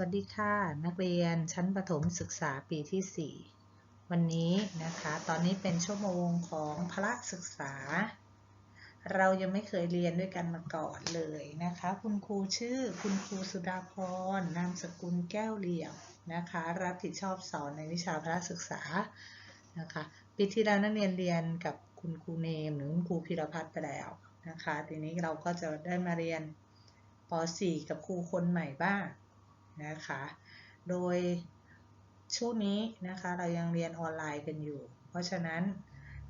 วัสดีค่ะ นักเรียนชั้นประถมศึกษาปีที่ 4 วันนี้นะคะ ตอนนี้เป็นชั่วโมงของพละศึกษา เรายังไม่เคยเรียนด้วยกันมาก่อนเลยนะคะ คุณครูชื่อคุณครูสุดาพรนามสกุลแก้วเหลี่ยมนะคะ รับผิดชอบสอนในวิชาพละศึกษานะคะปีที่แล้วนักเรียนเรียนกับคุณครูเนมหรือคุณครูพิรพัฒน์ไปแล้วนะคะ ทีนี้เราก็จะได้มาเรียนป .4 กับครูคนใหม่บ้าง นะคะ โดยช่วงนี้นะคะเรายังเรียนออนไลน์กันอยู่ เพราะฉะนั้น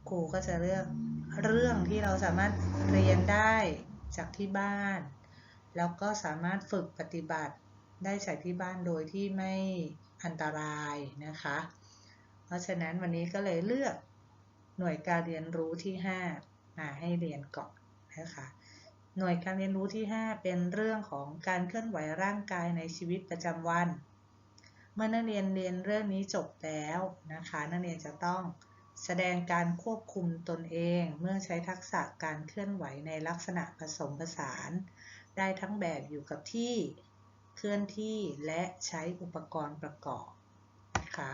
ครูก็จะเลือกเรื่องที่เราสามารถเรียนได้จากที่บ้าน แล้วก็สามารถฝึกปฏิบัติได้จากที่บ้านโดยที่ไม่อันตรายนะคะ เพราะฉะนั้นวันนี้ก็เลยเลือกหน่วยการเรียนรู้ที่ 5 มาให้เรียนก่อนนะคะ หน่วยการเรียนรู้ที่ 5 เป็นเรื่องของการเคลื่อนไหวร่างกายในชีวิตประจำวัน เมื่อนักเรียนเรียนเรื่องนี้จบแล้วนะคะ นักเรียนจะต้องแสดงการควบคุมตนเอง เมื่อใช้ทักษะการเคลื่อนไหวในลักษณะผสมผสาน ได้ทั้งแบบอยู่กับที่เคลื่อนที่และใช้อุปกรณ์ประกอบนะคะ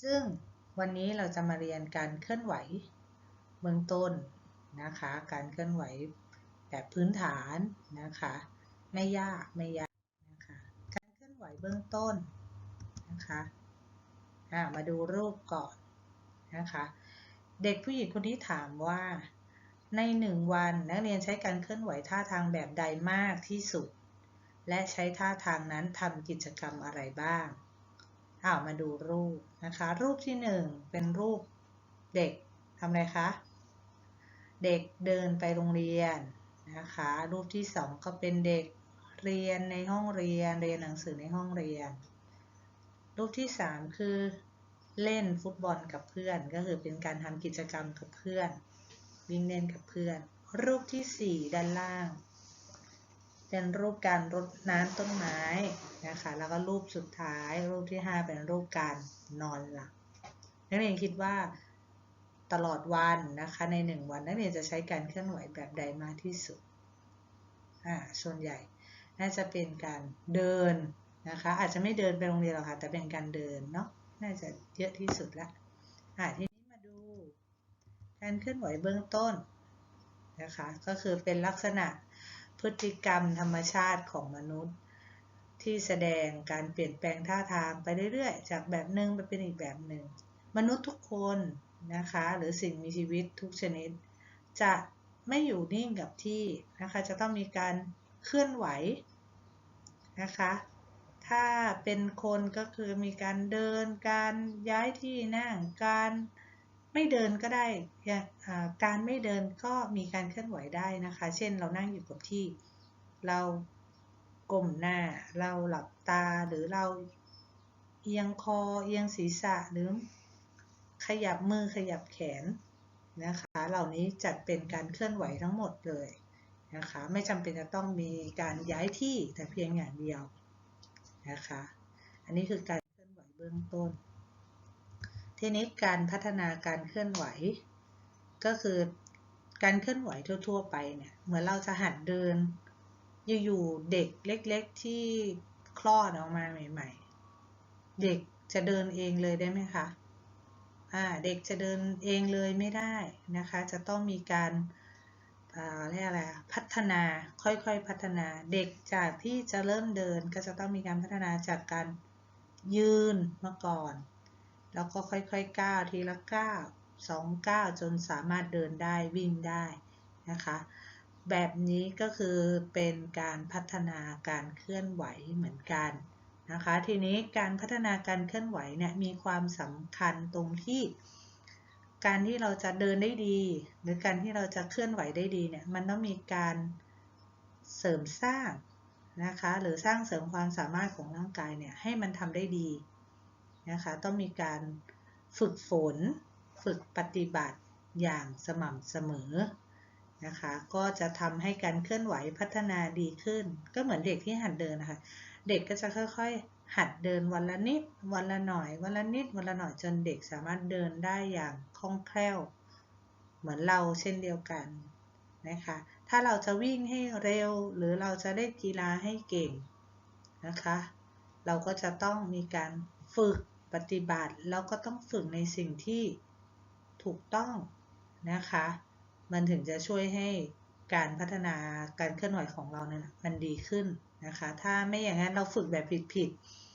ซึ่งวันนี้เราจะมาเรียนการเคลื่อนไหวเบื้องต้น นะคะ การเคลื่อนไหวแบบพื้นฐานนะคะ ไม่ยากไม่ยากนะคะ การเคลื่อนไหวเบื้องต้นนะคะมาดูรูปก่อนนะคะ เด็กผู้หญิงคนที่ถามว่าในหนึ่งวันนักเรียนใช้การเคลื่อนไหวท่าทางแบบใดมากที่สุด และใช้ท่าทางนั้นทำกิจกรรมอะไรบ้างเอามาดูรูปนะคะ รูปที่หนึ่งเป็นรูปเด็กทำอะไรคะ เด็กเดินไปโรงเรียนนะคะ รูปที่สองก็เป็นเด็กเรียนในห้องเรียน เรียนหนังสือในห้องเรียน รูปที่สามคือเล่นฟุตบอลกับเพื่อน ก็คือเป็นการทำกิจกรรมกับเพื่อน วิ่งเล่นกับเพื่อน รูปที่สี่ด้านล่าง เป็นรูปการรดน้ำต้นไม้นะคะ แล้วก็รูปสุดท้าย รูปที่ห้าเป็นรูปการนอนหลับนักเรียนคิดว่า ตลอดวันนะคะใน 1 วันนักเรียนจะใช้การเคลื่อนไหวแบบใดมากที่สุดอ่าส่วนใหญ่น่าจะเป็นการเดินนะคะอาจจะไม่เดินไปโรงเรียนหรอกค่ะแต่เป็นการเดินเนาะน่าจะเยอะที่สุดละอ่าทีนี้มาดูการเคลื่อนไหวเบื้องต้นนะคะก็คือเป็นลักษณะพฤติกรรมธรรมชาติของมนุษย์ ที่แสดงการเปลี่ยนแปลงท่าทางไปเรื่อยๆ จากแบบหนึ่งไปเป็นอีกแบบหนึ่งมนุษย์ทุกคน นะคะ หรือสิ่งมีชีวิตทุกชนิด จะไม่อยู่นิ่งกับที่นะคะ จะต้องมีการเคลื่อนไหวนะคะ ถ้าเป็นคนก็คือมีการเดิน การย้ายที่นั่ง การไม่เดินก็ได้ การไม่เดินก็มีการเคลื่อนไหวได้นะคะ เช่นเรานั่งอยู่กับที่ เราก้มหน้า เราหลับตา หรือเราเอียงคอ เอียงศีรษะ หรือ ขยับมือขยับแขนนะคะ เหล่านี้จัดเป็นการเคลื่อนไหวทั้งหมดเลยนะคะ ไม่จำเป็นจะต้องมีการย้ายที่แต่เพียงอย่างเดียวนะคะ อันนี้คือการเคลื่อนไหวเบื้องต้น ทีนี้การพัฒนาการเคลื่อนไหว ก็คือการเคลื่อนไหวทั่ว ๆ ไปเนี่ยเหมือนเราจะหัดเดินอยู่ๆเด็กเล็ก ๆ ที่คลอดออกมาใหม่ ๆ เด็กจะเดินเองเลยได้ไหมคะ เด็กจะเดินเองเลยไม่ได้นะคะ จะต้องมีการเรียกอะไรพัฒนาค่อยๆพัฒนาเด็กจากที่จะเริ่มเดินก็จะต้องมีการพัฒนาจากการยืนมาก่อน แล้วก็ค่อยๆก้าวทีละก้าวสองก้าวจนสามารถเดินได้วิ่งได้นะคะ แบบนี้ก็คือเป็นการพัฒนาการเคลื่อนไหวเหมือนกัน นะคะ ทีนี้การพัฒนาการเคลื่อนไหวเนี่ยมีความสำคัญตรงที่ การที่เราจะเดินได้ดี หรือการที่เราจะเคลื่อนไหวได้ดีเนี่ยมันต้องมีการเสริมสร้างนะคะหรือสร้างเสริมความสามารถของร่างกายเนี่ยให้มันทำได้ดีนะคะต้องมีการฝึกฝน ฝึกปฏิบัติอย่างสม่ำเสมอนะคะก็จะทำให้การเคลื่อนไหวพัฒนาดีขึ้น ก็เหมือนเด็กที่หัดเดินนะคะ เด็กก็จะค่อยๆ หัดเดินวันละนิด วันละหน่อย วันละนิด วันละหน่อยจนเด็กสามารถเดินได้อย่างคล่องแคล่ว เหมือนเราเช่นเดียวกันนะคะ ถ้าเราจะวิ่งให้เร็วหรือเราจะเล่นกีฬาให้เก่งนะคะ เราก็จะต้องมีการฝึกปฏิบัติแล้วก็ต้องฝึกในสิ่งที่ถูกต้องนะคะ มันถึงจะช่วยให้การพัฒนาการเคลื่อนไหวของเราเนี่ยมันดีขึ้น นะคะ ถ้าไม่อย่างนั้นเราฝึกแบบผิด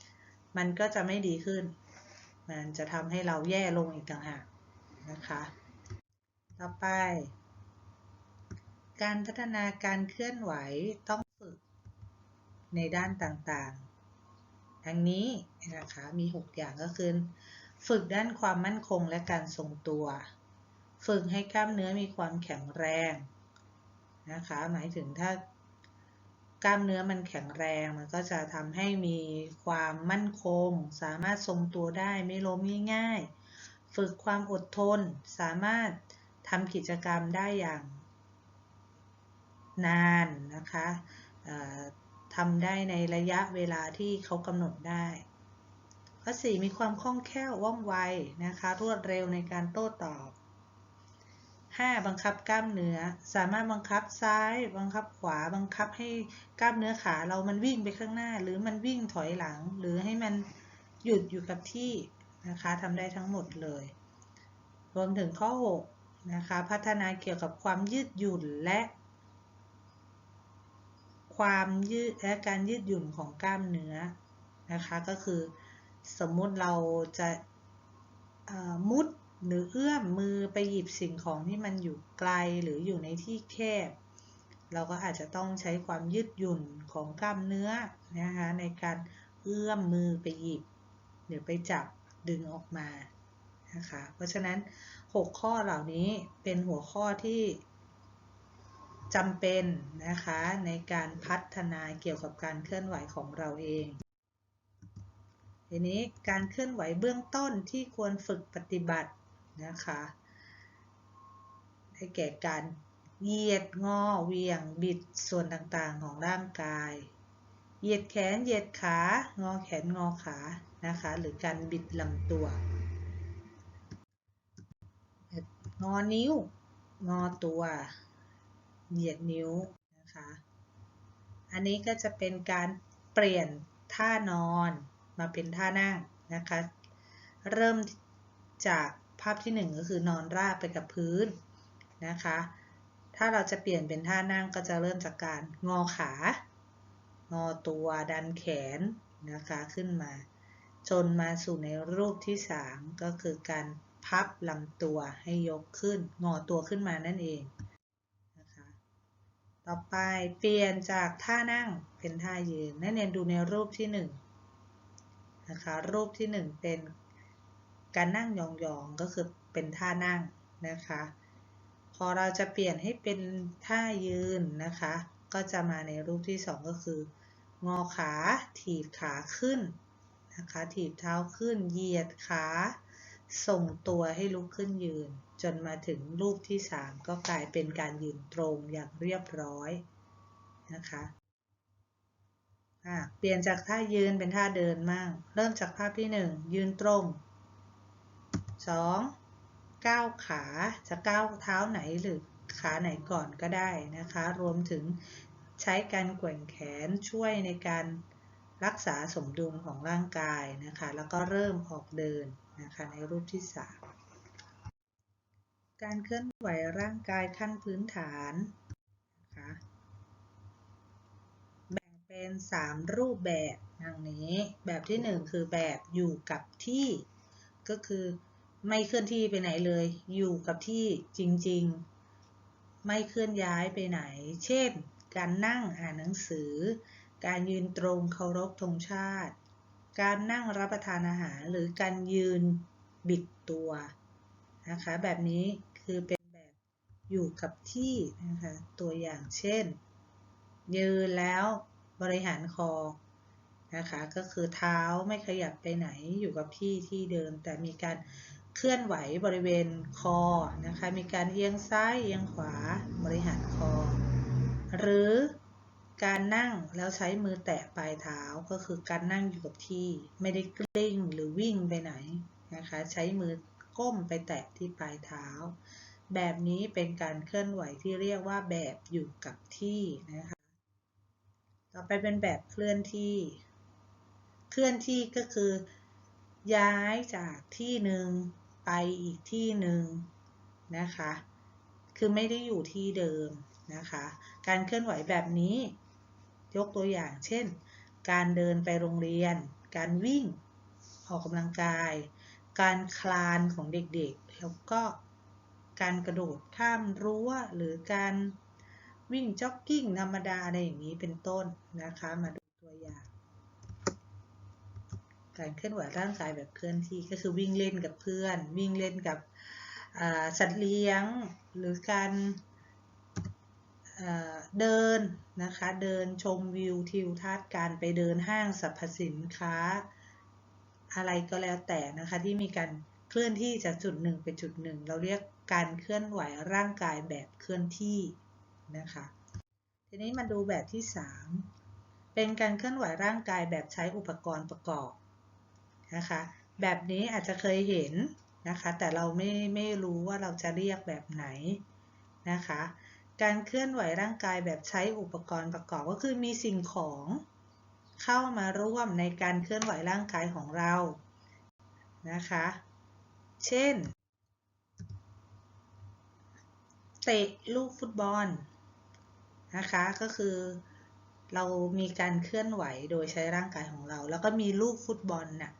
ๆ มันก็จะไม่ดีขึ้น มันจะทำให้เราแย่ลงอีกต่างหากนะคะ ต่อไป การพัฒนาการเคลื่อนไหวต้องฝึกในด้านต่างๆดังนี้นะคะมี 6 อย่างก็คือ ฝึกด้านความมั่นคงและการทรงตัว ฝึกให้กล้ามเนื้อมีความแข็งแรงนะคะ หมายถึงถ้า กล้ามเนื้อมันแข็งแรง มันก็จะทำให้มีความมั่นคง สามารถทรงตัวได้ไม่ล้มง่ายๆ ฝึกความอดทน สามารถทำกิจกรรมได้อย่างนานนะคะทำได้ในระยะเวลาที่เขากำหนดได้ข้อ4มีความคล่องแคล่วว่องไวนะคะ รวดเร็วในการโต้ตอบ 5. บังคับกล้ามเนื้อ สามารถบังคับซ้าย บังคับขวา บังคับให้กล้ามเนื้อขาเรามันวิ่งไปข้างหน้า หรือมันวิ่งถอยหลัง หรือให้มันหยุดอยู่กับที่นะคะทำได้ทั้งหมดเลย รวมถึงข้อ 6 นะคะ พัฒนาเกี่ยวกับความยืดหยุ่นและ ความยืดและการยืดหยุ่นของกล้ามเนื้อนะคะ ก็คือสมมุติเราจะมุด หรือเอื้อมมือไปหยิบสิ่งของที่มันอยู่ไกลหรืออยู่ในที่แคบ เราก็อาจจะต้องใช้ความยืดหยุ่นของกล้ามเนื้อนะคะในการเอื้อมมือไปหยิบ หรือไปจับดึงออกมานะคะเพราะฉะนั้น 6 ข้อเหล่านี้เป็นหัวข้อที่จำเป็นนะคะในการพัฒนาเกี่ยวกับการเคลื่อนไหวของเราเองทีนี้การเคลื่อนไหวเบื้องต้นที่ควรฝึกปฏิบัติ นะคะ ได้แก่การเหยียดงอเวียงบิดส่วนต่างๆของร่างกาย เหยียดแขนเหยียดขางอแขนงอขานะคะ หรือการบิดลำตัว งอนิ้ว งอตัว เหยียดนิ้วนะคะ อันนี้ก็จะเป็นการเปลี่ยนท่านอนมาเป็นท่านั่งนะคะ เริ่มจาก ภาพที่ 1 ก็คือนอนราบไปกับพื้นนะคะ ถ้าเราจะเปลี่ยนเป็นท่านั่งก็จะเริ่มจากการงอขา งอตัวดันแขนนะคะขึ้นมา จนมาสู่ในรูปที่ 3 ก็คือการพับลำตัวให้ยกขึ้น งอตัวขึ้นมานั่นเองนะคะต่อไปเปลี่ยนจากท่านั่งเป็นท่ายืนนักเรียนดูในรูปที่1นะคะรูปที่ 1 เป็น การนั่งยองๆก็คือเป็นท่านั่งนะคะ พอเราจะเปลี่ยนให้เป็นท่ายืนนะคะ ก็จะมาในรูปที่ 2 ก็คือ งอขาถีบขาขึ้นนะคะถีบเท้าขึ้นเหยียดขาส่งตัวให้ลุกขึ้นยืน จนมาถึงรูปที่ 3 ก็กลายเป็นการยืนตรงอย่างเรียบร้อยนะคะเปลี่ยนจากท่ายืนเป็นท่าเดินมั่ง เริ่มจากภาพที่ 1 ยืนตรง 2. ก้าวขาจะก้าวเท้าไหนหรือขาไหนก่อนก็ได้นะคะ รวมถึงใช้การแกว่งแขนช่วยในการรักษาสมดุลของร่างกายนะคะ แล้วก็เริ่มออกเดินนะคะในรูปที่ 3 การเคลื่อนไหวร่างกายขั้นพื้นฐานนะคะแบ่งเป็น 3 รูปแบบดังนี้ แบบที่ 1 คือแบบอยู่กับที่ ก็คือ ไม่เคลื่อนที่ไปไหนเลย อยู่กับที่จริง ๆ ไม่เคลื่อนย้ายไปไหน เช่น การนั่งอ่านหนังสือ การยืนตรงเคารพธงชาติ การนั่งรับประทานอาหารหรือการยืนบิดตัวนะคะ แบบนี้คือเป็นแบบอยู่กับที่นะคะ ตัวอย่างเช่น ยืนแล้วบริหารคอนะคะ ก็คือเท้าไม่ขยับไปไหนอยู่กับที่ที่เดิมแต่มีการ เคลื่อนไหวบริเวณคอนะคะ มีการเอียงซ้ายเอียงขวาบริหารคอ หรือการนั่งแล้วใช้มือแตะปลายเท้าก็คือการนั่งอยู่กับที่ไม่ได้กลิ้งหรือวิ่งไปไหนนะคะ ใช้มือก้มไปแตะที่ปลายเท้า แบบนี้เป็นการเคลื่อนไหวที่เรียกว่าแบบอยู่กับที่นะคะ ต่อไปเป็นแบบเคลื่อนที่ เคลื่อนที่ก็คือ ย้ายจากที่หนึ่ง ไปอีกที่หนึ่งนะคะ คือไม่ได้อยู่ที่เดิมนะคะ การเคลื่อนไหวแบบนี้ ยกตัวอย่างเช่น การเดินไปโรงเรียน การวิ่ง ออกกำลังกาย การคลานของเด็กๆ แล้วก็การกระโดดข้ามรั้วหรือการวิ่งจ็อกกิ้งธรรมดาอะไรอย่างนี้เป็นต้นนะคะมาดู การเคลื่อนไหวร่างกายแบบเคลื่อนที่ก็คือวิ่งเล่นกับเพื่อน วิ่งเล่นกับสัตว์เลี้ยง หรือการเดินนะคะ เดินชมวิวทิวทัศน์การไปเดินห้างสรรพสินค้า อะไรก็แล้วแต่นะคะที่มีการเคลื่อนที่จากจุดหนึ่งไปจุดหนึ่งเราเรียกการเคลื่อนไหวร่างกายแบบเคลื่อนที่นะคะทีนี้มาดูแบบที่ 3 เป็นการเคลื่อนไหวร่างกายแบบใช้อุปกรณ์ประกอบ นะคะ แบบนี้อาจจะเคยเห็นนะคะ แต่เราไม่ไม่รู้ว่าเราจะเรียกแบบไหนนะคะ การเคลื่อนไหวร่างกายแบบใช้อุปกรณ์ประกอบก็คือมีสิ่งของเข้ามาร่วมในการเคลื่อนไหวร่างกายของเรานะคะ เช่น เตะลูกฟุตบอลนะคะ ก็คือเรามีการเคลื่อนไหวโดยใช้ร่างกายของเรา แล้วก็มีลูกฟุตบอลน่ะ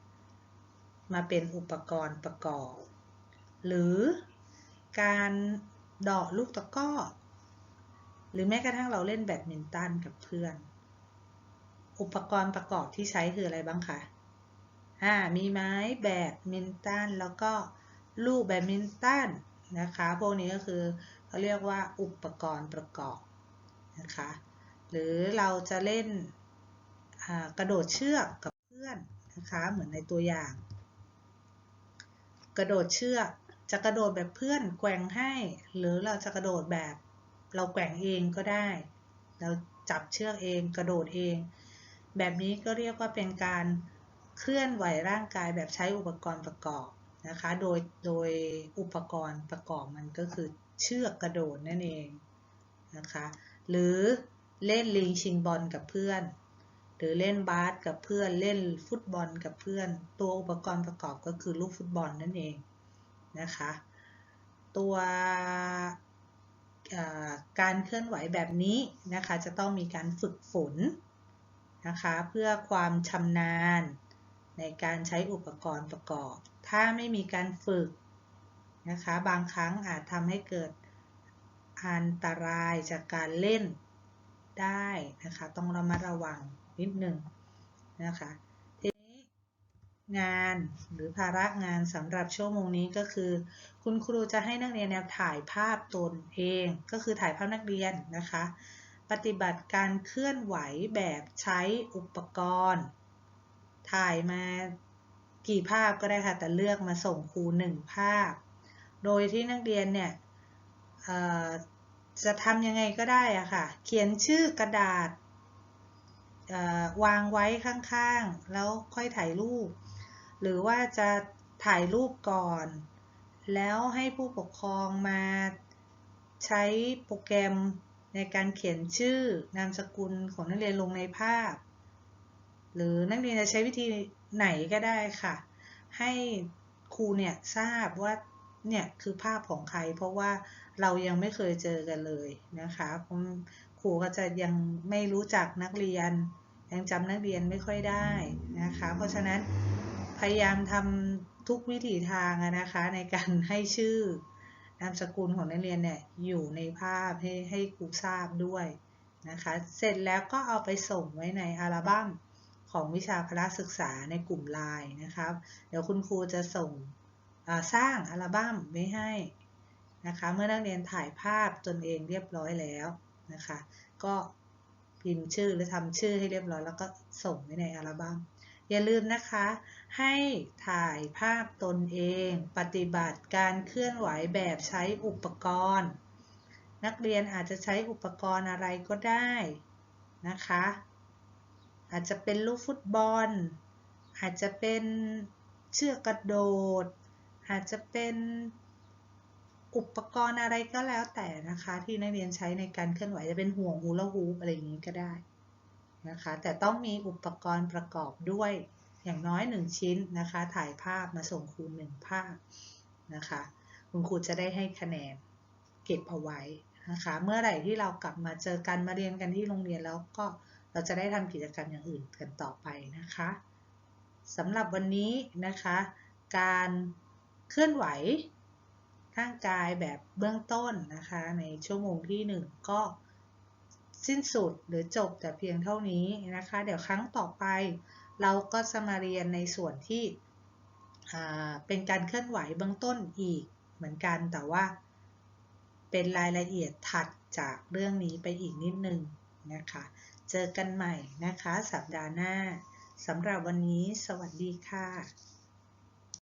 มาเป็นอุปกรณ์ประกอบ หรือการเดาะลูกตะก้อ หรือแม้กระทั่งเราเล่นแบดมินตันกับเพื่อน อุปกรณ์ประกอบที่ใช้คืออะไรบ้างคะอ่ามีไม้แบดมินตันแล้วก็ลูกแบดมินตันนะคะ พวกนี้ก็คือเขาเรียกว่าอุปกรณ์ประกอบนะคะ หรือเราจะเล่นกระโดดเชือกกับเพื่อนนะคะ เหมือนในตัวอย่าง กระโดดเชือกจะกระโดดแบบเพื่อนแกว่งให้ หรือเราจะกระโดดแบบเราแกว่งเองก็ได้ เราจับเชือกเองกระโดดเอง แบบนี้ก็เรียกว่าเป็นการเคลื่อนไหวร่างกายแบบใช้อุปกรณ์ประกอบนะคะ โดยโดยอุปกรณ์ประกอบมันก็คือเชือกกระโดดนั่นเองนะคะ หรือเล่นลิงชิงบอลกับเพื่อน หรือเล่นบาสกับเพื่อนเล่นฟุตบอลกับเพื่อน ตัวอุปกรณ์ประกอบก็คือลูกฟุตบอลนั่นเองนะคะ ตัวการเคลื่อนไหวแบบนี้นะคะ จะต้องมีการฝึกฝนนะคะ เพื่อความชำนาญในการใช้อุปกรณ์ประกอบ ถ้าไม่มีการฝึกนะคะ บางครั้งอาจทำให้เกิดอันตรายจากการเล่นได้นะคะ ต้องระมัดระวัง นิดหนึ่งนะคะทีนี้งานหรือภาระงานสำหรับชั่วโมงนี้ก็คือ คุณครูจะให้นักเรียนแนวถ่ายภาพตนเอง ก็คือถ่ายภาพนักเรียนนะคะ ปฏิบัติการเคลื่อนไหวแบบใช้อุปกรณ์ ถ่ายมากี่ภาพก็ได้ค่ะ แต่เลือกมาส่งครูหนึ่งภาพ โดยที่นักเรียนเนี่ยจะทำยังไงก็ได้อะค่ะ เขียนชื่อกระดาษ วางไว้ข้างๆ แล้วค่อยถ่ายรูป หรือว่าจะถ่ายรูปก่อน แล้วให้ผู้ปกครองมาใช้โปรแกรมในการเขียนชื่อนามสกุลของนักเรียนลงในภาพ หรือนักเรียนจะใช้วิธีไหนก็ได้ค่ะ ให้ครูเนี่ยทราบว่าเนี่ยคือภาพของใคร เพราะว่าเรายังไม่เคยเจอกันเลยนะคะ ครูก็จะยังไม่รู้จักนักเรียน ยังจำนักเรียนไม่ค่อยได้นะคะ เพราะฉะนั้นพยายามทำทุกวิถีทางนะคะในการให้ชื่อนามสกุลของนักเรียนเนี่ยอยู่ในภาพให้ให้ครูทราบด้วยนะคะ เสร็จแล้วก็เอาไปส่งไว้ในอัลบั้มของวิชาพละศึกษาในกลุ่มไลน์นะครับ เดี๋ยวคุณครูจะส่งสร้างอัลบั้มไว้ให้นะคะ เมื่อนักเรียนถ่ายภาพตนเองเรียบร้อยแล้ว นะคะ ก็พิมพ์ชื่อหรือทำชื่อให้เรียบร้อย แล้วก็ส่งไว้ในอัลบั้มอย่าลืมนะคะ ให้ถ่ายภาพตนเอง ปฏิบัติการเคลื่อนไหวแบบใช้อุปกรณ์ นักเรียนอาจจะใช้อุปกรณ์อะไรก็ได้นะคะ อาจจะเป็นลูกฟุตบอล อาจจะเป็นเชือกกระโดด อาจจะเป็น อุปกรณ์อะไรก็แล้วแต่นะคะ ที่นักเรียนใช้ในการเคลื่อนไหวจะเป็นห่วงฮูลาฮูปอะไรอย่างนี้ก็ได้นะคะ แต่ต้องมีอุปกรณ์ประกอบด้วยอย่างน้อย 1 ชิ้นนะคะ ถ่ายภาพมาส่งครู1ภาพนะคะ คุณครูจะได้ให้คะแนนเก็บเอาไว้นะคะ เมื่อไหร่ที่เรากลับมาเจอกันมาเรียนกันที่โรงเรียนแล้วก็เราจะได้ทำกิจกรรมอย่างอื่นกันต่อไปนะคะสำหรับวันนี้นะคะ การเคลื่อนไหว ร่างกายแบบเบื้องต้นนะคะ ในชั่วโมงที่ 1 ก็สิ้นสุดหรือจบแต่เพียงเท่านี้นะคะ เดี๋ยวครั้งต่อไป เราก็จะมาเรียนในส่วนที่เป็นการเคลื่อนไหวเบื้องต้นอีกเหมือนกันแต่ว่า เป็นรายละเอียดถัดจากเรื่องนี้ไปอีกนิดนึงนะคะ เจอกันใหม่นะคะ สัปดาห์หน้าสำหรับวันนี้สวัสดีค่ะ